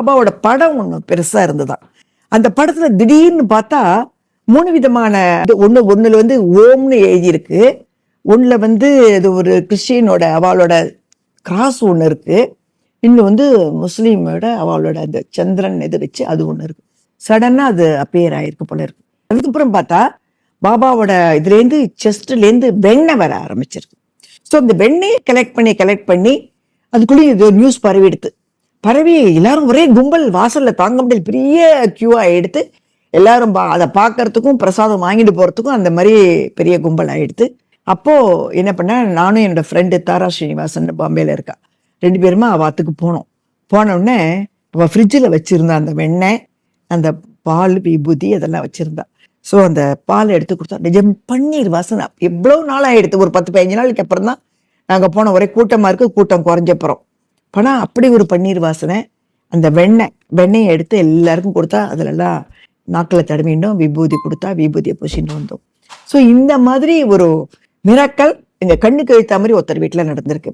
பாபாவோட படம் ஒன்று பெருசா இருந்ததா. அந்த படத்துல திடீர்னு பார்த்தா மூணு விதமான இது. ஒண்ணு ஒண்ணுல வந்து ஓம்னு எழுதியிருக்கு. ஒண்ணுல வந்து இது ஒரு கிறிஸ்டியனோட அவளோட கிராஸ் ஒண்ணு இருக்கு. இன்னும் வந்து முஸ்லீமோட அவளோட அந்த சந்திரன் இது வச்சு அது ஒண்ணு இருக்கு. சடனா அது அப்பேர் ஆயிருக்கு போல இருக்கு. அதுக்கப்புறம் பார்த்தா பாபாவோட இதுலேருந்து செஸ்ட்லேருந்து வெண்ணெய் வர ஆரம்பிச்சிருக்கு. ஸோ அந்த வெண்ணெயை கலெக்ட் பண்ணி கலெக்ட் பண்ணி அதுக்குள்ளேயும் இது நியூஸ் பரவிடுது. பரவி எல்லாரும் ஒரே கும்பல் வாசல்ல தாங்க முடியல பெரிய கியூவா எடுத்து எல்லாரும் பா- அதை பார்க்கறதுக்கும் பிரசாதம் வாங்கிட்டு போறதுக்கும் அந்த மாதிரி பெரிய கும்பல் ஆயிடுது. அப்போ என்ன பண்ண நானும் என்னோட ஃப்ரெண்டு தாரா ஸ்ரீனிவாசன் பாம்பேல இருக்கா. ரெண்டு பேருமா வாத்துக்கு போனோம். போனோடனே அவ ஃப்ரிட்ஜில் வச்சிருந்தா அந்த வெண்ணெய் அந்த பால் விபூதி அதெல்லாம் வச்சிருந்தா. ஸோ அந்த பால் எடுத்து கொடுத்தா நிஜம் பன்னீர் வாசனை. எவ்வளோ நாள் எடுத்து ஒரு பத்து பதினஞ்சு நாளுக்கு அப்புறம் தான் நாங்கள் போன ஒரே கூட்டமாக இருக்குது கூட்டம் குறைஞ்சப்புறம் பணம் அப்படி ஒரு பன்னீர் வாசனை அந்த வெண்ணெய் வெண்ணெயை எடுத்து எல்லாருக்கும் கொடுத்தா அதிலெல்லாம் நாக்கில் தடவிண்டோம் விபூதி கொடுத்தா விபூதியை பூசிட்டு வந்தோம். ஸோ இந்த மாதிரி ஒரு மிராக்கள் எங்கள் கண்ணுக்கு எழுத்த மாதிரி ஒருத்தர் வீட்டில் நடந்திருக்கு.